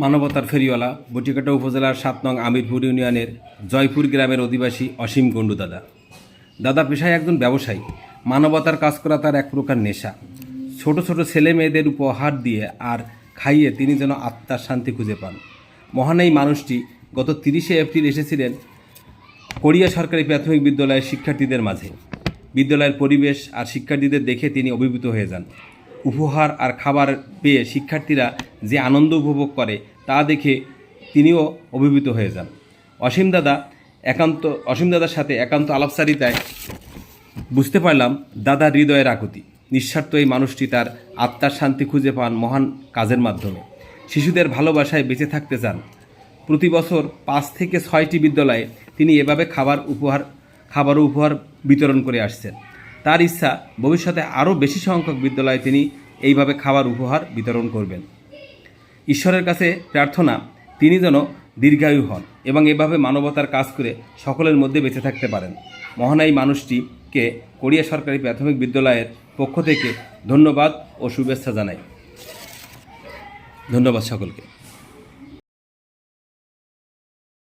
মানবতার ফেরিওয়ালা, বটিকাটা উপজেলার সাত নং আমিরপুর ইউনিয়নের জয়পুর গ্রামের অধিবাসী অসীম গন্ডু দাদা। দাদা পেশায় একজন ব্যবসায়ী। মানবতার কাজ করা তার এক প্রকার নেশা। ছোট ছোট ছেলে মেয়েদের উপহার দিয়ে আর খাইয়ে তিনি যেন আত্মার শান্তি খুঁজে পান। মহান এই মানুষটি গত তিরিশে এপ্রিল এসেছিলেন কোরিয়া সরকারি প্রাথমিক বিদ্যালয়ের শিক্ষার্থীদের মাঝে। বিদ্যালয়ের পরিবেশ আর শিক্ষার্থীদের দেখে তিনি অভিভূত হয়ে যান। উপহার আর খাবার পেয়ে শিক্ষার্থীরা যে আনন্দ উপভোগ করে তা দেখে তিনিও অভিভূত হয়ে যান। অসীম দাদা একান্ত, অসীম দাদার সাথে একান্ত আলাপচারিতায় বুঝতে পারলাম দাদার হৃদয়ের আকুতি। নিঃস্বার্থ এই মানুষটি তার আত্মার শান্তি খুঁজে পান মহান কাজের মাধ্যমে। শিশুদের ভালোবাসায় বেঁচে থাকতে চান। প্রতি বছর পাঁচ থেকে ছয়টি বিদ্যালয়ে তিনি এভাবে খাবার উপহার খাবার উপহার বিতরণ করে আসছেন। তার ইচ্ছা ভবিষ্যতে আরও বেশি সংখ্যক বিদ্যালয়ে তিনি এইভাবে খাবার উপহার বিতরণ করবেন। ঈশ্বরের কাছে প্রার্থনা, তিনি যেন দীর্ঘায়ু হন এবং এভাবে মানবতার কাজ করে সকলের মধ্যে বেঁচে থাকতে পারেন। মহান এই মানুষটিকে কোরিয়া সরকারি প্রাথমিক বিদ্যালয়ের পক্ষ থেকে ধন্যবাদ ও শুভেচ্ছা জানাই। ধন্যবাদ সকলকে।